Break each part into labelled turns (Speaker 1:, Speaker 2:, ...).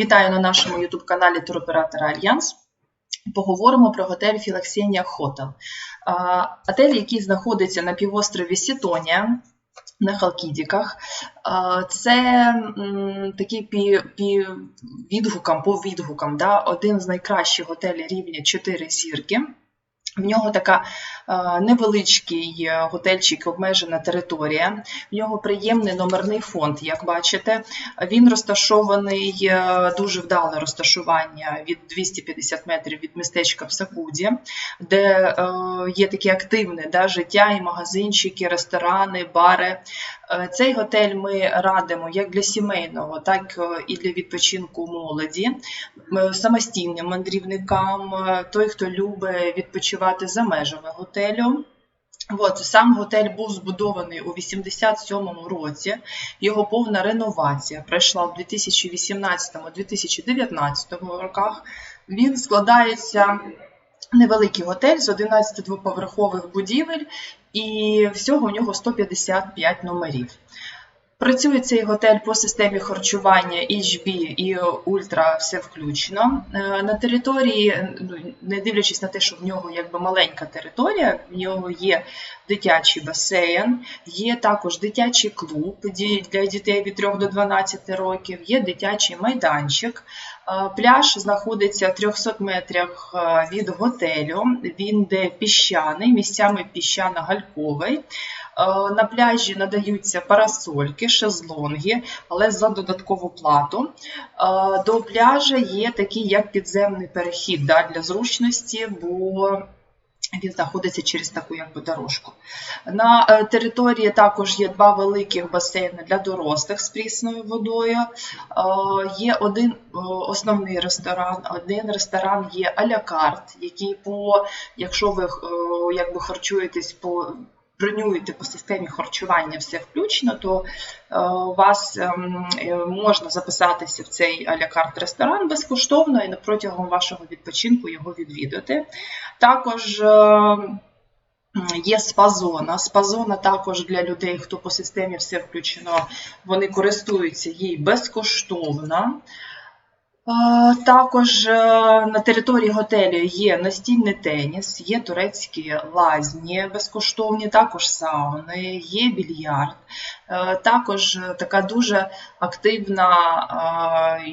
Speaker 1: Вітаю на нашому youtube каналі туроператора Альянс. Поговоримо про готель Філаксенія Хотел. Готель, який знаходиться на півострові Сітонія на Халкідіках. Це такий відгукам, по відгукам, да, один з найкращих готелів рівня 4 зірки. В нього така е, невеличкий е, готельчик, обмежена територія. В нього приємний номерний фонд, як бачите. Він розташований, е, дуже вдале розташування від 250 метрів від містечка Псакуді, де е, є таке активне да, життя, і магазинчики, ресторани, бари. Е, Цей готель ми радимо як для сімейного, так е, і для відпочинку молоді, самостійним мандрівникам, е, той, хто любить відпочивати за межами готелю. От, сам готель був збудований у 87-му році. Його повна реновація пройшла в 2018-2019 роках. Він складається невеликий готель з 11 двоповерхових будівель, і всього у нього 155 номерів. Працює цей готель по системі харчування HB і Ультра все включено. Е, На території, ну, не дивлячись на те, що в нього якби маленька територія, в нього є дитячий басейн, є також дитячий клуб для дітей від 3 до 12 років, є дитячий майданчик. Пляж знаходиться в 300 метрах від готелю. Він де піщаний, місцями піщано-гальковий. Е, На пляжі надаються парасольки, шезлонги, але за додаткову плату. Е, До пляжа є такий як підземний перехід да, для зручності, бо він знаходиться через таку якби дорожку. На е, території також є два великих басейни для дорослих з прісною водою. Є один основний ресторан, один ресторан є а-ля карт, який по, якщо ви якби харчуєтесь по бронюєте по системі харчування все включено, то е, у вас ем, е, можна записатися в цей а-ля карт ресторан безкоштовно і протягом вашого відпочинку його відвідати. Також е, Є спа-зона. Спа-зона також для людей, хто по системі все включено, вони користуються їй безкоштовно. Також е, на території готелю є настільний теніс, є турецькі лазні безкоштовні, також сауни, є більярд. Е, Також е, така дуже активна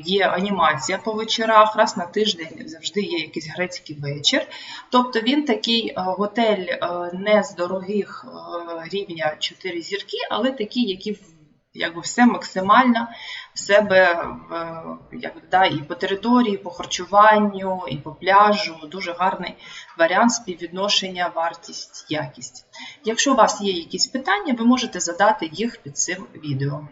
Speaker 1: є анімація по вечорах. Раз на тиждень завжди є якийсь грецький вечір. Тобто він такий готель не з дорогих рівня 4 зірки, але такий, який якби все максимально в себе як, да, і по території, і по харчуванню, і по пляжу. Дуже гарний варіант співвідношення вартість-якість. Якщо у вас є якісь питання, ви можете задати їх під цим відео.